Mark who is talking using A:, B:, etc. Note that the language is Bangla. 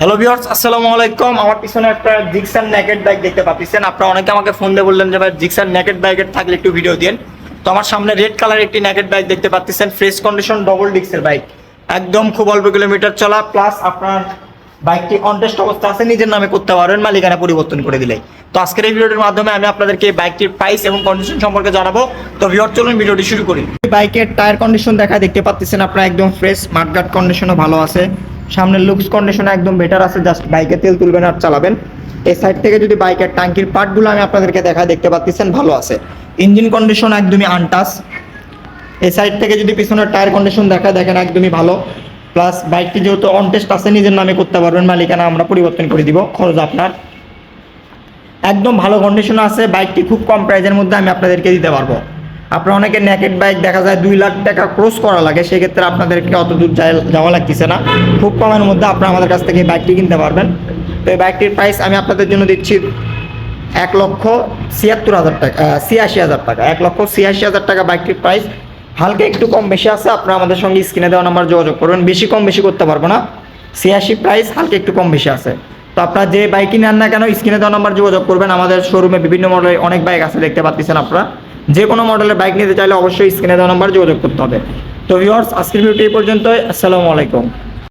A: হ্যালো ভিউয়ার্স আসসালামু আলাইকুম। আমার পিছনে একটা জিক্সার নেকেট বাইক দেখতে পাচ্ছেন। আপনারা অনেকে আমাকে ফোন দিয়ে বললেন যে, ভাই জিক্সার নেকেট বাইকের থাকলে একটু ভিডিও দিন তো আমার সামনে রেড কালার একটি নেকেট বাইক দেখতে পাচ্ছেন। ফ্রেশ কন্ডিশন ডবল ডিক্সের বাইক একদম খুব অল্প কিলোমিটার চলা। প্লাস আপনার বাইকটি অনটেস্ট অবস্থা আছে। নিজের নামে করতে পারবেন, মালিকানা পরিবর্তন করে দিলে। তো আজকের এই ভিডিওটির মাধ্যমে আমি আপনাদেরকে বাইকটির প্রাইস এবং কন্ডিশন সম্পর্কে জানাব। তো ভিউয়ার চলুন ভিডিওটি শুরু করি। বাইকের টায়ার কন্ডিশন দেখা দেখতে পাচ্ছেন আপনারা। একদম ফ্রেশ মাঠগার্ড কন্ডিশনও ভালো আছে। সামনের লুকস কন্ডিশন একদম বেটার আছে জাস্ট বাইকে তেল তুলবেন আর চালাবেন। এই সাইড থেকে যদি বাইকের ট্যাঙ্কির পার্টগুলো আমি আপনাদেরকে দেখা দেখতে পাচ্ছেন, ভালো আছে। ইঞ্জিন কন্ডিশন একদমই আনটাস এই সাইড থেকে যদি পিছনের টায়ার কন্ডিশন দেখা দেখেন একদমই ভালো। প্লাস বাইকটি যেহেতু অন টেস্ট আছে, নিজের নামে করতে পারবেন, মালিকানা আমরা পরিবর্তন করে দিব, খরচ আপনার। একদম ভালো কন্ডিশন আছে বাইকটি খুব কম প্রাইজের মধ্যে আমি আপনাদেরকে দিতে পারব। আপনার অনেকে নেকেট বাইক দেখা যায় দুই লাখ টাকা ক্রস করা লাগে, সেক্ষেত্রে আপনাদেরকে অত দূর যাওয়া লাগতেছে না। খুব কমের মধ্যে আপনারা আমাদের কাছ থেকে বাইকটি কিনতে পারবেন। তো এই বাইকটির প্রাইস আমি আপনাদের জন্য দিচ্ছি এক লক্ষ ছিয়াত্তর হাজার টাকা ছিয়াশি হাজার টাকা। এক লক্ষ ছিয়াশি হাজার টাকা বাইকটির প্রাইস হালকা একটু কম বেশি আছে, আপনারা আমাদের সঙ্গে স্ক্রিনে দেওয়া নাম্বার যোগাযোগ করবেন বেশি কম বেশি করতে পারব না। ছিয়াশি প্রাইস হালকা একটু কম বেশি আছে। তো আপনারা যে বাইকই নেন না কেন, স্ক্রিনে দেওয়া নাম্বার যোগাযোগ করবেন। আমাদের শোরুমে বিভিন্ন মডেলের অনেক বাইক আছে, দেখতে পাচ্ছেন আপনারা। যে কোনো মডেলের বাইক নিতে চাইলে অবশ্যই স্ক্রিনে দেওয়া নাম্বার যোগাযোগ করতে হবে। তো ভিউয়ার্স আজকের ভিডিওটি এই পর্যন্তই। আসসালামু আলাইকুম।